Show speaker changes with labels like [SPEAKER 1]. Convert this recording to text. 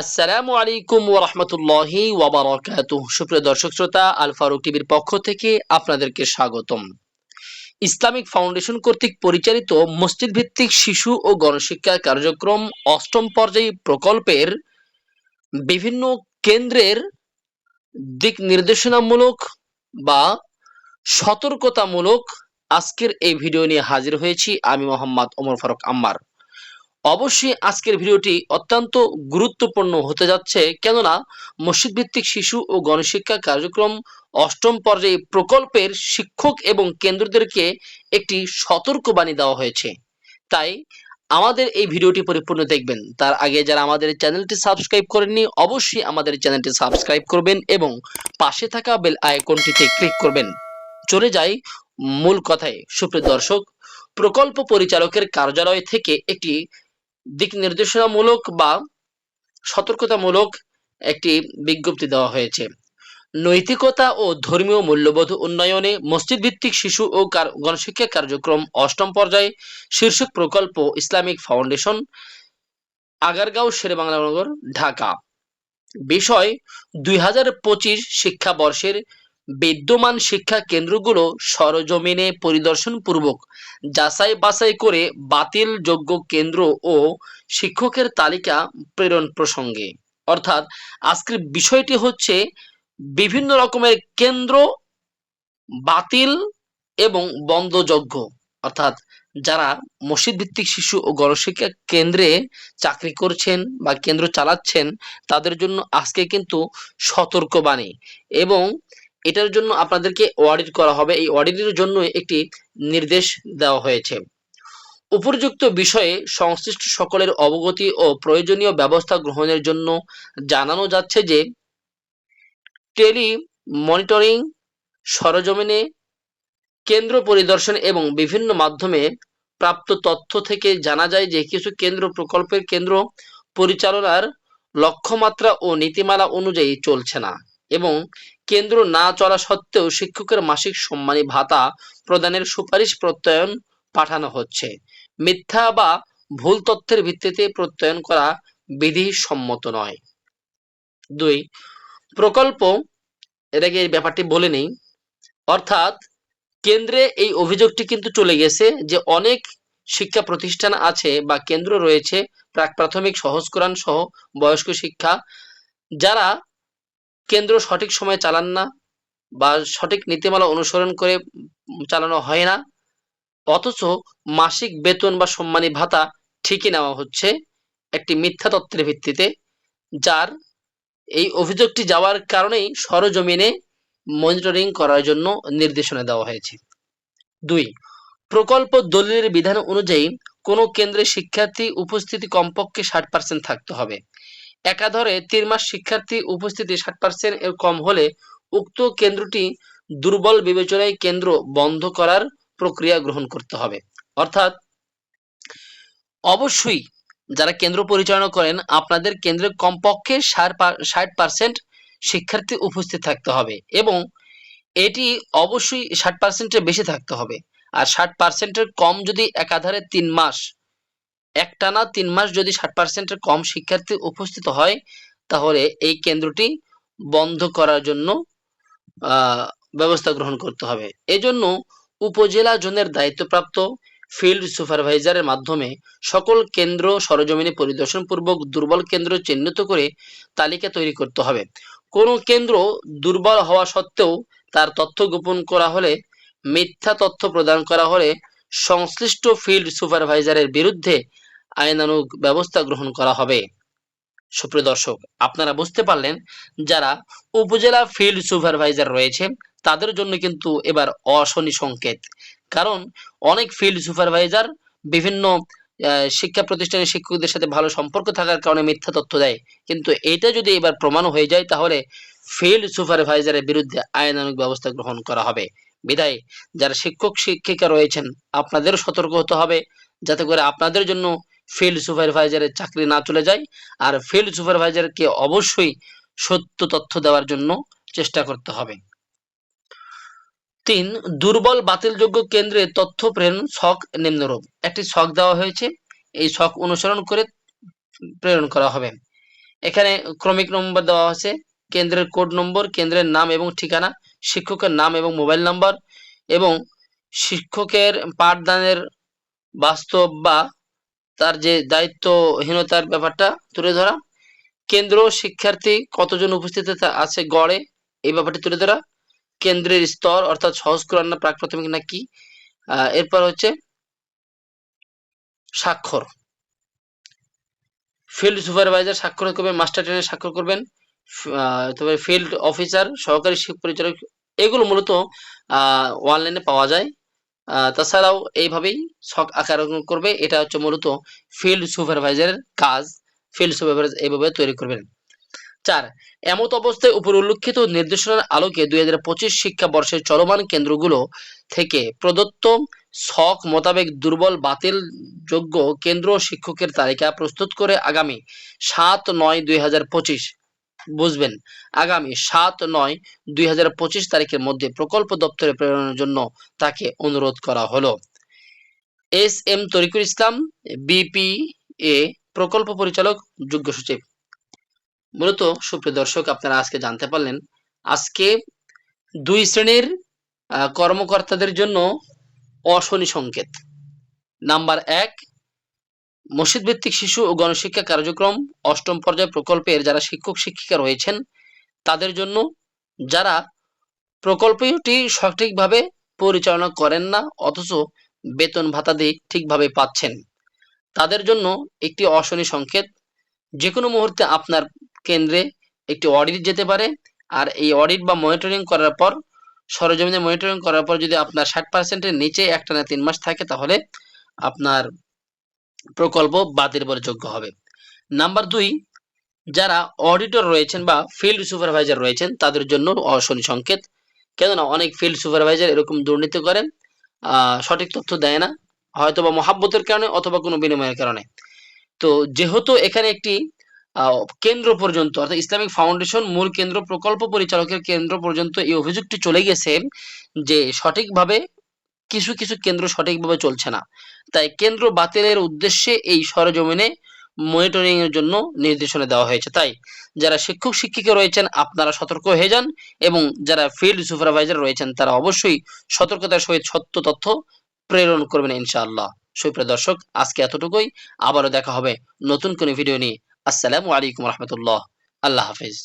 [SPEAKER 1] আসসালামু আলাইকুম ওয়া রাহমাতুল্লাহি ওয়া বারাকাতুহু সুপ্রিয় দর্শক শ্রোতা আল ফারুক টিভির পক্ষ থেকে আপনাদেরকে স্বাগতম ইসলামিক ফাউন্ডেশন কর্তৃক পরিচালিত মসজিদ ভিত্তিক শিশু ও গণশিক্ষা কার্যক্রম অষ্টম পর্যায়ী প্রকল্পের বিভিন্ন কেন্দ্রের দিক নির্দেশনামূলক বা সতর্কতামূলক আজকের এই ভিডিও নিয়ে হাজির হয়েছি আমি মোহাম্মদ ওমর ফারুক আম্মার অবশ্যই আজকের ভিডিওটি অত্যন্ত গুরুত্বপূর্ণ হতে যাচ্ছে কেননা মসজিদ ভিত্তিক শিশু ও গণশিক্ষা কার্যক্রম অষ্টম পর্যায়ে প্রকল্পের শিক্ষক এবং কেন্দ্রদেরকে একটি সতর্কবাণী দেওয়া হয়েছে তাই আমাদের এই ভিডিওটি পরিপূর্ণ দেখবেন তার আগে যারা আমাদের চ্যানেলটি সাবস্ক্রাইব করেননি অবশ্যই আমাদের চ্যানেলটি সাবস্ক্রাইব করবেন এবং পাশে থাকা বেল আইকনটিতে ক্লিক করবেন চলে যাই মূল কথায় সুপ্রিয় দর্শক প্রকল্প পরিচালকের কার্যালয় থেকে একটি দিক নির্দেশনামূলক বা সতর্কতামূলক একটি বিজ্ঞপ্তি দেওয়া হয়েছে নৈতিকতা ও ধর্মীয় মূল্যবোধ উন্নয়নে মসজিদ ভিত্তিক শিশু ও গণশিক্ষা কার্যক্রম অষ্টম পর্যায়ে শীর্ষক প্রকল্প ইসলামিক ফাউন্ডেশন আগারগাঁও শেরেবাংলা নগর ঢাকা বিষয় দুই শিক্ষাবর্ষের বিদ্যমান শিক্ষা কেন্দ্রগুলো সরজমিনে পরিদর্শনপূর্বক যাচাই বাছাই করে বাতিল যোগ্য কেন্দ্র ও শিক্ষকের তালিকা প্রেরণ প্রসঙ্গে অর্থাৎ আজকের বিষয়টি হচ্ছে বিভিন্ন রকমের কেন্দ্র বাতিল এবং বন্ধযোগ্য অর্থাৎ যারা মসজিদ ভিত্তিক শিশু ও গণশিক্ষা কেন্দ্রে চাকরি করছেন বা কেন্দ্র চালাচ্ছেন তাদের জন্য আজকে কিন্তু সতর্কবাণী এবং এটার জন্য আপনাদেরকে অডিট করা হবে এই অডিটের জন্য একটি নির্দেশ দেওয়া হয়েছে উপযুক্ত বিষয়ে সংশ্লিষ্ট সকলের অবগতি ও প্রয়োজনীয় ব্যবস্থা গ্রহণের জন্য জানানো যাচ্ছে যে টেলি মনিটরিং সরজমিনে কেন্দ্র পরিদর্শন এবং বিভিন্ন মাধ্যমে প্রাপ্ত তথ্য থেকে জানা যায় যে কিছু কেন্দ্র প্রকল্পের কেন্দ্র পরিচালনার লক্ষ্যমাত্রা ও নীতিমালা অনুযায়ী চলছে না এবং কেন্দ্র না চলা সত্ত্বেও শিক্ষকের মাসিক সম্মানী ভাতা প্রদানের সুপারিশ প্রত্যয়ন পাঠানো হচ্ছে মিথ্যা বা ভুল তথ্যের ভিত্তিতে প্রত্যয়ন করা বিধিসম্মত নয় দুই প্রকল্প এটাকে এই ব্যাপারটি বলে নেই অর্থাৎ কেন্দ্রে এই অভিযোগটি কিন্তু চলে গেছে যে অনেক শিক্ষা প্রতিষ্ঠান আছে বা কেন্দ্র রয়েছে প্রাক প্রাথমিক সহজকরণ সহ বয়স্ক শিক্ষা যারা কেন্দ্র সঠিক সময়ে চালান না বা সঠিক নীতিমালা অনুসরণ করে চালানো হয় না অথচ মাসিক বেতন বা সম্মানী ভাতা ঠিকই নেওয়া হচ্ছে একটি মিথ্যা তত্ত্বের ভিত্তিতে যার এই অভিযোগটি যাওয়ার কারণেই সরজমিনে মনিটরিং করার জন্য নির্দেশনা দেওয়া হয়েছে দুই প্রকল্প দলিলের বিধান অনুযায়ী কোনো কেন্দ্রে শিক্ষার্থী উপস্থিতি কমপক্ষে ষাট পার্সেন্ট থাকতে হবে একাধারে তিন মাস শিক্ষার্থী উপস্থিতি ষাট পার্সেন্ট এর কম হলে উক্ত কেন্দ্রটি দুর্বল বিবেচনায় কেন্দ্র বন্ধ করার প্রক্রিয়া গ্রহণ করতে হবে অর্থাৎ অবশ্যই যারা কেন্দ্র পরিচালনা করেন আপনাদের কেন্দ্রে কমপক্ষে ষাট পার্সেন্ট শিক্ষার্থী উপস্থিত থাকতে হবে এবং এটি অবশ্যই ষাট পার্সেন্টের বেশি থাকতে হবে আর ষাট পার্সেন্টের কম যদি একাধারে তিন মাস একটানা তিন মাস যদি ষাট পার্সেন্টের কম শিক্ষার্থী উপস্থিত হয় তাহলে এই কেন্দ্রটি বন্ধ করার জন্য ব্যবস্থা গ্রহণ করতে হবে এজন্য উপজেলা জোনের দায়িত্বপ্রাপ্ত ফিল্ড সুপারভাইজারের মাধ্যমে সকল কেন্দ্র সরজমিনে পরিদর্শনপূর্বক দুর্বল কেন্দ্র চিহ্নিত করে তালিকা তৈরি করতে হবে কোন কেন্দ্র দুর্বল হওয়া সত্ত্বেও তার তথ্য গোপন করা হলে মিথ্যা তথ্য প্রদান করা হলে সংশ্লিষ্ট ফিল্ড সুপারভাইজারের বিরুদ্ধে আইনানুগ ব্যবস্থা গ্রহণ করা হবে সুপ্রিয় দর্শক আপনারা বুঝতে পারলেন যারা উপজেলা ফিল্ড সুপারভাইজার রয়েছে তাদের জন্য কিন্তু এবার অশনি সংকেত কারণ অনেক ফিল্ড সুপারভাইজার বিভিন্ন শিক্ষা প্রতিষ্ঠানের শিক্ষকদের সাথে ভালো সম্পর্ক থাকার কারণে মিথ্যা তথ্য দেয় কিন্তু এটা যদি এবার প্রমাণ হয়ে যায় তাহলে ফিল্ড সুপারভাইজারের বিরুদ্ধে আইনানুগ ব্যবস্থা গ্রহণ করা হবে বিদায় যারা শিক্ষক শিক্ষিকা রয়েছেন আপনাদেরও সতর্ক হতে হবে যাতে করে আপনাদের জন্য ফিল্ড সুপারভাইজারের চাকরি না চলে যায় আর ফিল্ড সুপারভাইজারকে অবশ্যই সত্য তথ্য দেওয়ার জন্য চেষ্টা করতে হবে তিন দুর্বল বাতিলযোগ্য কেন্দ্রে তথ্য প্রেরণ শখ নিম্নরূপ একটি শখ দেওয়া হয়েছে এই শখ অনুসরণ করে প্রেরণ করা হবে এখানে ক্রমিক নম্বর দেওয়া হয়েছে কেন্দ্রের কোড নম্বর কেন্দ্রের নাম এবং ঠিকানা শিক্ষকের নাম এবং মোবাইল নাম্বার এবং শিক্ষকের পাঠদানের বাস্তব বা তার যে দায়িত্বহীনতার ব্যাপারটা তুলে ধরা কেন্দ্র শিক্ষার্থী কতজন উপস্থিত আছে গড়ে এই ব্যাপারটি তুলে ধরা কেন্দ্রের স্তর অর্থাৎ সহজ না প্রাক প্রাথমিক নাকি এরপর হচ্ছে স্বাক্ষর ফিল্ড সুপারভাইজার স্বাক্ষর করবেন মাস্টার ট্রেনার স্বাক্ষর করবেন তবে ফিল্ড অফিসার সহকারী শিক্ষক পরিচালক এগুলো মূলত অনলাইনে পাওয়া যায় তাছাড়াও এইভাবেই শক আকার করবে এটা হচ্ছে মূলত ফিল্ড সুপারভাইজারের কাজ ফিল্ড সুপারভাইজার এইভাবে তৈরি করবেন চার এমত অবস্থায় উপর উল্লেখিত নির্দেশনার আলোকে দুই হাজার পঁচিশ শিক্ষাবর্ষের চলমান কেন্দ্রগুলো থেকে প্রদত্ত শক মোতাবেক দুর্বল বাতিল যোগ্য কেন্দ্র শিক্ষকের তালিকা প্রস্তুত করে আগামী সাত নয় দুই হাজার পঁচিশ বুঝবেন আগামী সাত নয় দুই হাজার পঁচিশ তারিখের মধ্যে প্রকল্প দপ্তরে প্রেরণের জন্য তাকে অনুরোধ করা হলো S M Tarikul Islam BP A প্রকল্প পরিচালক যোগ্য সচিব মূলত সুপ্রিয় দর্শক আপনারা আজকে জানতে পারলেন আজকে দুই শ্রেণীর কর্মকর্তাদের জন্য অশনি সংকেত নাম্বার এক মসজিদ ভিত্তিক শিশু ও গণশিক্ষা কার্যক্রম অষ্টম পর্যায় প্রকল্পের যারা শিক্ষক শিক্ষিকা রয়েছেন তাদের জন্য যারা প্রকল্পটি সঠিকভাবে পরিচালনা করেন না অথচ বেতন ভাতা দিয়ে ঠিকভাবে পাচ্ছেন তাদের জন্য একটি অশনি সংকেত যে কোনো মুহূর্তে আপনার কেন্দ্রে একটি অডিট যেতে পারে আর এই অডিট বা মনিটরিং করার পর সরজমিনে মনিটরিং করার পর যদি আপনার ষাট পার্সেন্টের নিচে একটা না তিন মাস থাকে তাহলে আপনার প্রকল্প বাতিল বলে যোগ্য হবে নাম্বার দুই যারা অডিটর রয়েছেন বা ফিল্ড সুপারভাইজার রয়েছেন তাদের জন্য অশনি সংকেত কেননা অনেক ফিল্ড সুপারভাইজার এরকম দুর্নীতি করেন সঠিক তথ্য দেয় না হয়তো বা মহাব্বতের কারণে অথবা কোনো বিনিময়ের কারণে তো যেহেতু এখানে একটি কেন্দ্র পর্যন্ত অর্থাৎ ইসলামিক ফাউন্ডেশন মূল কেন্দ্র প্রকল্প পরিচালকের কেন্দ্র পর্যন্ত এই অভিযোগটি চলে গেছে যে সঠিকভাবে কিছু কিছু কেন্দ্র সঠিকভাবে চলছে না তাই কেন্দ্র বাতিলের উদ্দেশ্যে এই সরজমিনে মনিটরিং এর জন্য নির্দেশনা দেওয়া হয়েছে তাই যারা শিক্ষক শিক্ষিকা রয়েছেন আপনারা সতর্ক হয়ে যান এবং যারা ফিল্ড সুপারভাইজার রয়েছেন তারা অবশ্যই সতর্কতার সহিত সত্য তথ্য প্রেরণ করবেন ইনশাআল্লাহ সুপ্রিয় দর্শক আজকে এতটুকুই আবারও দেখা হবে নতুন কোনো ভিডিও নিয়ে আসসালামু আলাইকুম রহমতুল্লাহ আল্লাহ হাফিজ